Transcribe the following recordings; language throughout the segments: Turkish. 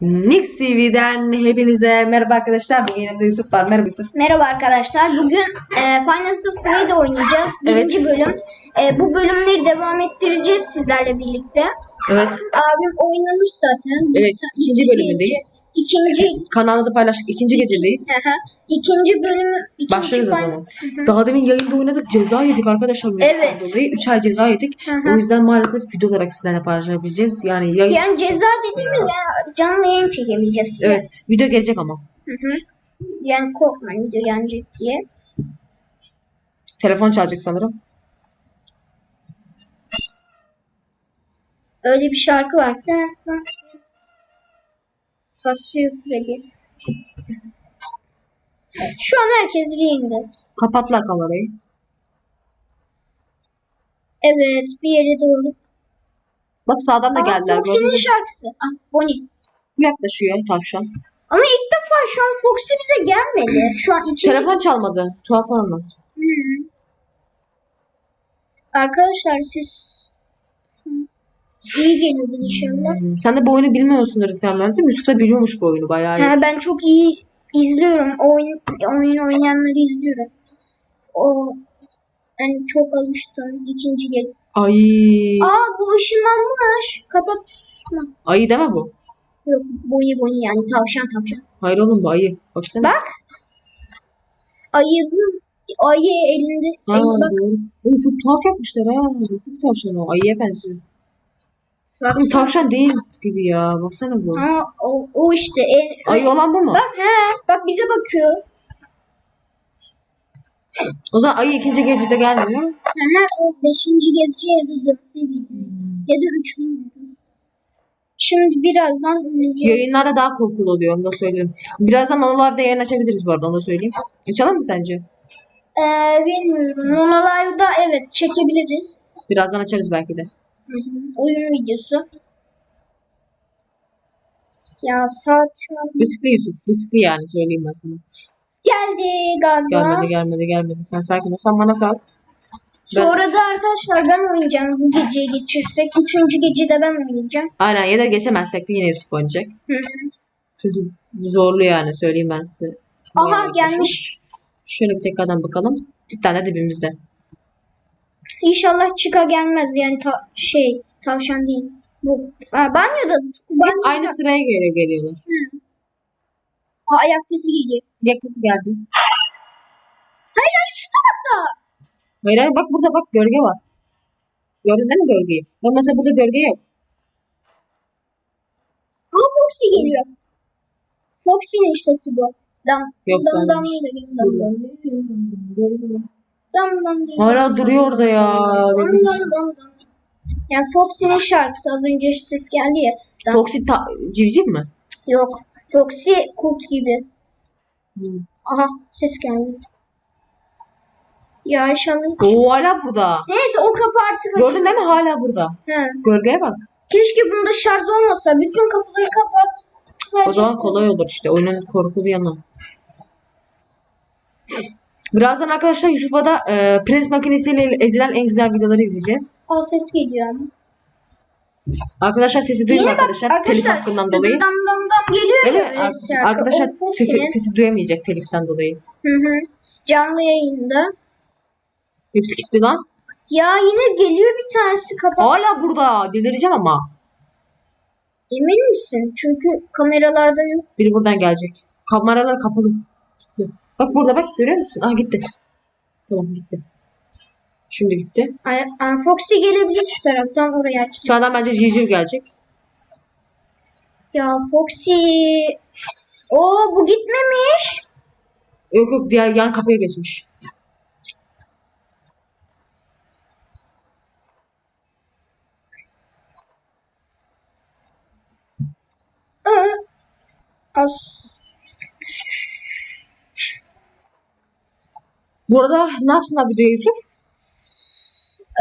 Nix TV'den hepinize merhaba arkadaşlar. Bugün yanımda Yusuf var. Merhaba Yusuf. Merhaba arkadaşlar. Bugün e, Final Fantasy oynayacağız. Birinci bölüm. E, bu bölümleri devam ettireceğiz sizlerle birlikte. Evet. Abim oynamış zaten. Evet. ikinci bölümündeyiz. İkinci. Kanalda da paylaştık. İkinci gecedeyiz. Aha. İkinci bölümü. Ikinci Başlarız o zaman. Daha demin yayında oynadık. Ceza yedik arkadaşlar. Evet. Dolayı 3 ay ceza yedik. Hı hı. O yüzden maalesef video olarak sizlerle paylaşabileceğiz. Yani yayın... Yani ceza dediğimiz yani canlı yayın çekemeyeceğiz. Evet. Video gelecek ama. Hı hı. Yani korkmayın video gelecek diye. Telefon çalacak sanırım. Öyle bir şarkı var. Basıyor Freddy. Şu an herkes ringde. Kapatla kamerayı. Evet bir yere doğru. Bak sağdan da geldiler. gördün Foxy'nin şarkısı. Ah Bonnie. Yaklaşıyor tavşan. Ama ilk defa şu an Foxy bize gelmedi. Şu an ikinci. Telefon çalmadı. Tuhaf mı? Hmm. Arkadaşlar siz iyi geliyordur inşallah. Hmm. Sen de bu oyunu bilmiyorsundur muhtemelen değil mi? Yusuf da biliyormuş bu oyunu bayağı iyi. Ha, ben çok iyi izliyorum. Oyun, oyun oynayanları izliyorum. O ben çok alıştım. ikinci gel. Ay. Aa bu ışınlanmış. Kapatma. Ayı deme bu. Yok Bonnie Bonnie yani tavşan tavşan. Hayır oğlum bu ayı. Baksana. Bak. Ayının ayı elinde. Ha, Ay, bak doğru. Oğlum çok tuhaf yapmışlar ha. Nasıl bir tavşan o? Ayıya benziyor. Bak. Oğlum tavşan değil gibi ya. Baksana bu. Aa, o, o işte. En, Ayı olan bu mu? Bak he. Bak bize bakıyor. O zaman ayı ikinci gecede gelmiyor. Aha, o beşinci gece ya da dörtte gidiyor. Ya da üç gün. Şimdi birazdan ineceğiz. Yayınlarda daha korkulu oluyor onu da söyleyeyim. Birazdan Anılar'da yayın açabiliriz bu arada onu da söyleyeyim. Açalım mı sence? Ee, bilmiyorum. Nona Live'da evet çekebiliriz. Birazdan açarız belki de. Oyun videosu. Ya an Riskli Yusuf. Riskli yani söyleyeyim ben sana. geldi galiba. Gelmedi gelmedi gelmedi. Sen sakin ol. Sen bana sal. Ben- Sonra da arkadaşlar ben oynayacağım bu geceyi geçirsek. Üçüncü gecede ben oynayacağım. Aynen ya da geçemezsek de yine Yusuf oynayacak. Hı hı. Çünkü zorlu yani söyleyeyim ben size. Aha gelmiş. Şöyle bir tekrardan bakalım. Cidden de dibimizde. İnşallah çıka gelmez yani ta- şey tavşan değil. Bu ha, banyoda banyoda Aynı sıraya göre geliyorlar. Ha, ayak sesi geliyor. Yakın geldi. Hayır hayır şu tarafta. Hayır hayır bak burada bak gölge var. Gördün değil mi gölgeyi? Bak mesela burada gölge yok. Ama Foxy geliyor. Foxy'nin sesi bu. Dam Yok, dam dam gelmemiş. dam dam dam dam dam dam Hala duruyor orada ya. dam dam dam dam. Yani Foxy'nin şarkısı az önce ses geldi ya. Dam. Foxy ta- civciv mi? Yok. Foxy kurt gibi. Hmm. Aha ses geldi. Ya inşallah. Oo hala burada. Neyse o kapı artık Gördün değil mi? Hala burada. He. Gölgeye bak. Keşke bunda şarj olmasa. Bütün kapıları kapat. O Sadece- zaman kolay olur işte. Oyunun korkulu yanı. Birazdan arkadaşlar Yusuf'a da e, prens makinesiyle ezilen en güzel videoları izleyeceğiz. Aa ses geliyor ama. Arkadaşlar sesi duyun bak, arkadaşlar. Telif hakkından dolayı. Dam dam dam geliyor ya. Evet ar- şarkı. arkadaşlar O sesi, sesi duyamayacak teliften dolayı. Hı hı. Canlı yayında. Hepsi gitti lan. Ya yine geliyor bir tanesi kapat. Hala burada. Delireceğim ama. Emin misin? Çünkü kameralarda yok. Biri buradan gelecek. Kameralar kapalı. Gitti. Bak burada bak görüyor musun? Ah gitti. Tamam gitti. Şimdi gitti. Ay, ay, Foxy gelebilir şu taraftan oraya aç. Sağdan bence civciv gelecek. Ya Foxy. Oo bu gitmemiş. Yok yok diğer yan kapıya geçmiş. Aa. As. Bu arada ne yapsınlar videoya Yusuf?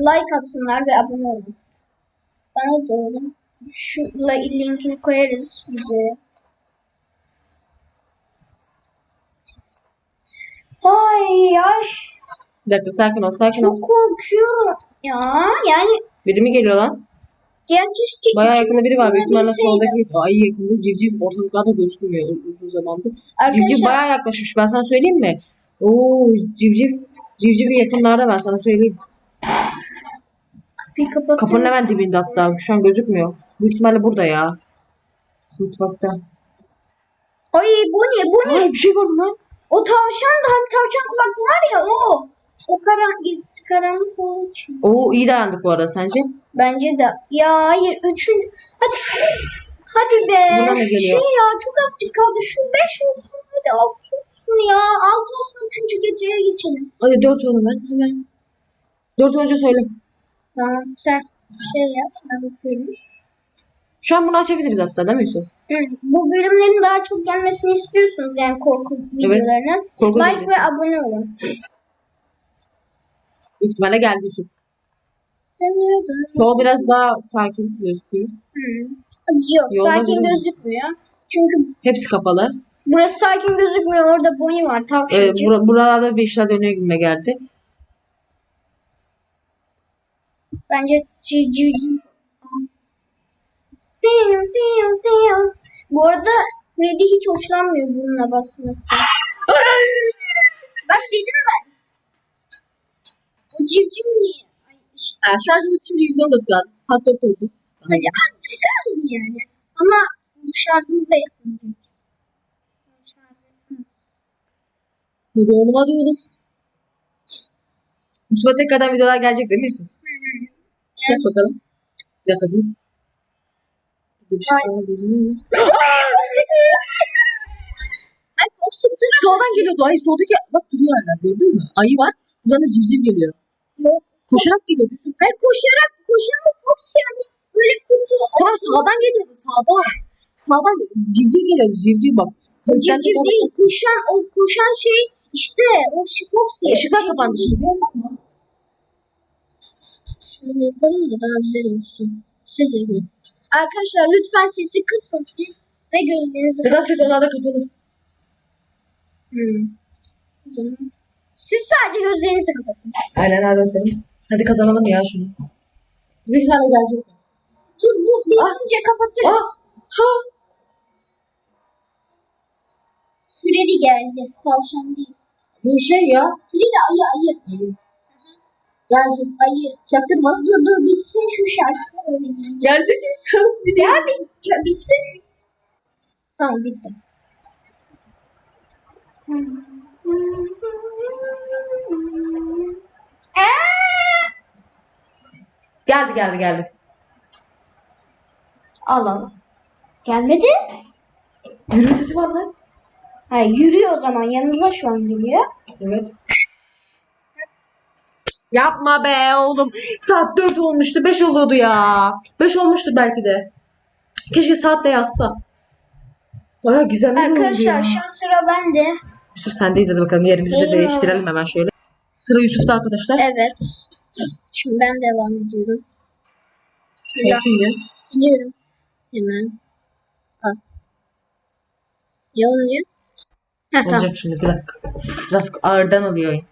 like atsınlar ve abone olun. Bana doğru. Şu li- linkini koyarız bize. Ay ay. Bir dakika sakin ol sakin ol. Çok korkuyorum. Ya yani Biri mi geliyor lan? Ya keşke Bayağı yakında biri var. Büyük ihtimalle soldaki ayı yakında. Civciv ortalıklarda gözükmüyor uzun zamandır. Civciv Arkadaşlar bayağı yaklaşmış. Ben sana söyleyeyim mi? Oo civciv. Civcivi yakınlarda var sana söyleyeyim. bir kapatıyorum. Kapının hemen dibinde hatta. Şu an gözükmüyor. Büyük ihtimalle burada ya. Mutfakta. Ay bu ne bu ne? Ay bir şey gördüm lan. O tavşan da hani tavşan kulaklı var ya o. O karan karanlık olduğu için. Oo iyi dayandık bu arada sence? Bence de. Ya hayır üçüncü. Hadi. Hadi be. Buna ne geliyor? Şey ya çok azıcık kaldı. Şu beş olsun. Hadi altı olsun ya. Altı olsun. Üçüncü geceye geçelim. Hadi dört olun ben hemen. Dört önce söyle. Tamam sen şey yap. Ben bakıyorum. Şu an bunu açabiliriz hatta değil mi Yusuf? Hı, Bu bölümlerin daha çok gelmesini istiyorsunuz yani korku videolarının. Korku like videosu. ve abone olun. Büyük ihtimalle geldi Yusuf. Dönüyordu. Sol biraz daha sakin gözüküyor. Hı. Yok Yolda sakin durmuyor. gözükmüyor. Çünkü Hepsi kapalı. Burası sakin gözükmüyor. Orada Bonnie var Ee, tavşancı. bura, buralarda bir işler dönüyor gibime geldi. Bence civciv. Diyo, diyo, diyo. Bu arada Freddy hiç hoşlanmıyor bununla basmaktan. Bak dedim ben. O civciv niye? Ay işte. Ha, şarjımız şimdi %14 kaldı. Saat 4 oldu. Hadi kaldı yani. Ama bu şarjımıza yetmeyecek. Şarj yetmez. Hadi oğlum hadi oğlum. Yusuf'a tekrardan videolar gelecek değil mi Yusuf? Çek bakalım. Bir dakika dur. Bir şey Ay. var gözümün önünde. Ay Fox'un Soldan geliyordu. Ay soldaki bak duruyor hala gördün mü? Ayı var. Buradan da civciv geliyor. yok. Koşarak geliyor Yusuf. Hayır koşarak koşan o Fox yani böyle kurtu. Tamam sağdan geliyordu sağdan. Sağdan civciv geliyordu civciv bak. Civciv değil. Koşan o koşan şey işte o şey Fox ya. Işıklar kapandı şimdi. Şöyle yapalım da daha güzel olsun. Siz de görün. Arkadaşlar lütfen sesi kısın siz ve gözlerinizi Neden ses onlarda kapalı? Hmm. O zaman Siz sadece gözlerinizi kapatın. Aynen hadi bakalım. Hadi kazanalım ya şunu. Bir tane gelecek. Dur bu bitince kapatırız. Ah! Ha! Freddy geldi. Tavşan değil. Bu şey ya. Freddy ayı ayı. Ayı. Gelecek. Ayı. Çaktırma. Dur dur bitsin şu şarkı öyle. Gelecek insan. Ya bit, bitsin. Tamam bitti. Geldi geldi geldi. Al al. Gelmedi. Yürüme sesi var lan. Ha, yürüyor o zaman yanımıza şu an geliyor. Evet. Yapma be oğlum. Saat 4 olmuştu. 5 oluyordu ya. 5 olmuştur belki de. Keşke saat de yazsa. Baya oyundu Arkadaşlar şu an sıra bende. Yusuf sendeyiz hadi bakalım yerimizi de değiştirelim hemen şöyle. Sıra Yusuf'ta arkadaşlar. Evet. Şimdi ben devam ediyorum. Bismillah. Bekleyin. İniyorum. Hemen. Al. Ya olmuyor. Heh, tamam. Olacak şimdi bir dakika. Biraz ağırdan alıyor oyun.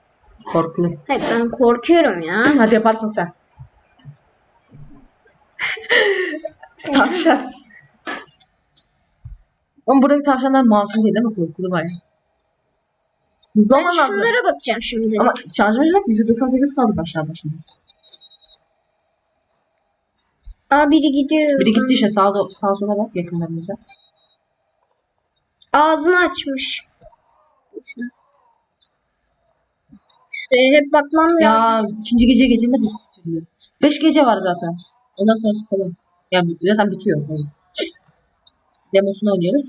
Korkulu. Hayır ben korkuyorum ya. Hadi yaparsın sen. Tavşan. Ama buradaki tavşanlar masum değil değil mi? Korkulu bayağı. Hızlı Ben olman lazım. şunlara bakacağım şimdi. Ama şarjımız yok. %98 kaldı başlar başında. Aa biri gidiyor. Biri gitti işte sağa, sağa sola bak yakınlarımıza. Ağzını açmış. Şuraya hep bakmam lazım. Ya ikinci gece geçemedi. Beş gece var zaten. Ondan sonrası falan. Ya zaten bitiyor. oyun. Demosunu oynuyoruz.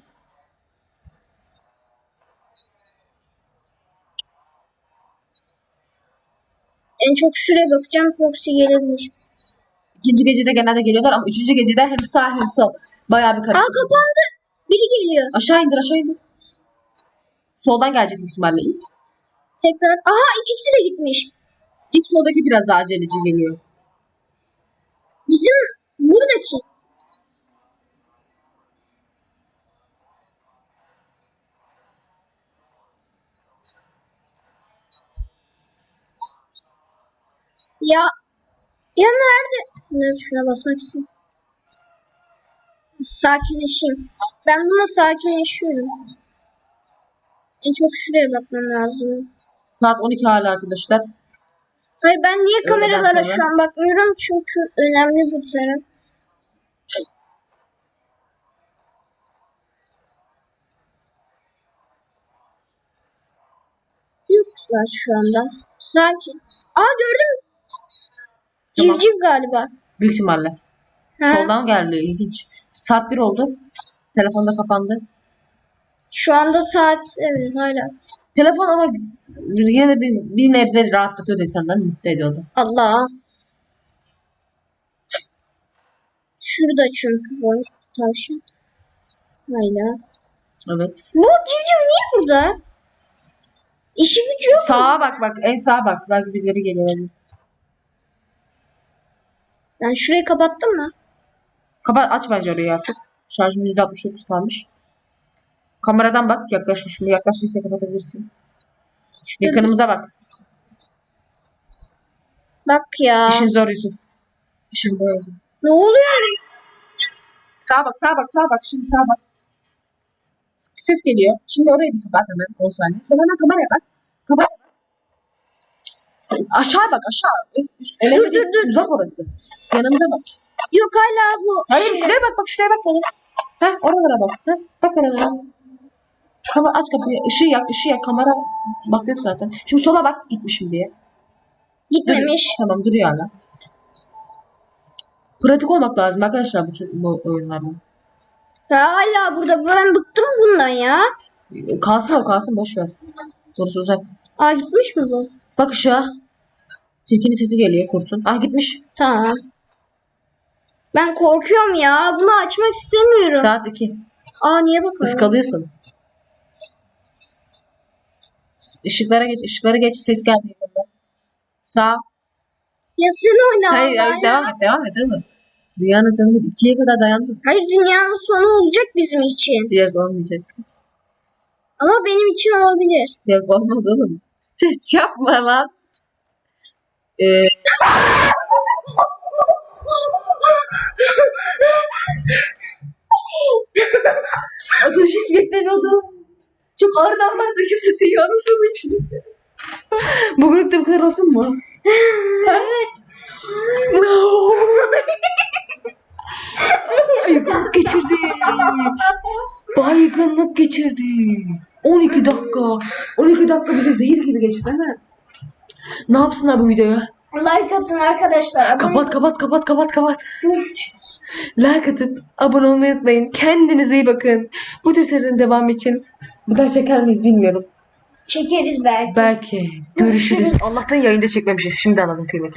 En çok şuraya bakacağım. Foxy gelebilir. İkinci gecede genelde geliyorlar ama üçüncü gecede hem sağ hem sol. Bayağı bir Aa karışık. kapandı. Biri geliyor. Aşağı indir aşağı indir. Soldan gelecek büyük ihtimalle ilk. Tekrar. Aha ikisi de gitmiş. İlk soldaki biraz daha aceleci geliyor. Bizim buradaki. Ya ya nerede? Dur şuna basmak istedim. Sakinleşeyim. Ben buna sakinleşiyorum. En çok şuraya bakmam lazım. Saat 12 hala arkadaşlar. Hayır ben niye Öğleden kameralara sonra. şu an bakmıyorum çünkü önemli bu taraf. Yoklar şu anda. Sakin. Aa gördüm. Tamam. Civciv galiba. Büyük ihtimalle. Ha, Soldan geldi ilginç. Saat 1 oldu. Telefon da kapandı. Şu anda saat evet hala. Telefon ama yine bir, bir nebze rahatlatıyor desenden mutlu ediyordu. Allah. Şurada çünkü bu tavşan. Hala. Evet. Bu civciv niye burada? İşi gücü yok. Sağa bak bak. En sağa bak. Belki birileri geliyor. Ben şurayı kapattım mı? Kapat aç bence orayı artık. Şarjım %69 kalmış. Kameradan bak yaklaşmış mı? Yaklaştıysa kapatabilirsin. Yakınımıza bak. Bak ya. İşin zor Yusuf. İşin zor. Yusuf. Ne oluyor? Sağa bak, sağa bak, sağa bak. Şimdi sağa bak. Ses geliyor. Şimdi orayı bir kapat hemen 10 saniye. Sonra hemen kameraya bak. Kameraya bak. Aşağı bak aşağı. Üst- Dur, dur, dur. Uzak orası. Yanımıza bak. Yok hala bu. Hayır şey. şuraya bak bak şuraya bak bana. Heh oralara bak. Heh, bak oralara. Kama aç kapıyı. Işığı yak, ışığı yak. Kamera baktık zaten. Şimdi sola bak gitmişim diye. Gitmemiş. Tamam duruyor hala. Pratik olmak lazım arkadaşlar bu, tür- bu oyunlarda. Ya hala burada. Ben bıktım bundan ya. Kalsın o kalsın boş ver. Sorusu uzak. Aa gitmiş mi bu? Bak ışığa. Tilkinin sesi geliyor kurtun. Ah gitmiş. Tamam. Ben korkuyorum ya. Bunu açmak istemiyorum. Saat 2. Aa niye bakalım? Iskalıyorsun. Işıklara geç, ışıklara geç. Ses geldi yakında. Sağ. Ya sen oyna. Hayır, hayır ya. devam et, devam et mi? Dünyanın sonunda ikiye kadar dayandım. Hayır dünyanın sonu olacak bizim için. Yok olmayacak. Ama benim için olabilir. Yok olmaz oğlum. Stres yapma lan. Ee, Arkadaş hiç beklemiyordum. Çok ağırdan baktı ki seti yanısıymış. Bugünlük de bu kadar olsun mu? evet. Baygınlık geçirdi. Baygınlık geçirdi. 12 dakika. 12 dakika bize zehir gibi geçti değil mi? Ne yapsınlar bu videoya? Like atın arkadaşlar. Kapat kapat kapat kapat kapat. Like atıp abone olmayı unutmayın. Kendinize iyi bakın. Bu tür serinin devamı için daha çeker miyiz bilmiyorum. Çekeriz belki. Belki. Görüşürüz. Allah'tan yayında çekmemişiz. Şimdi anladım kıymetini.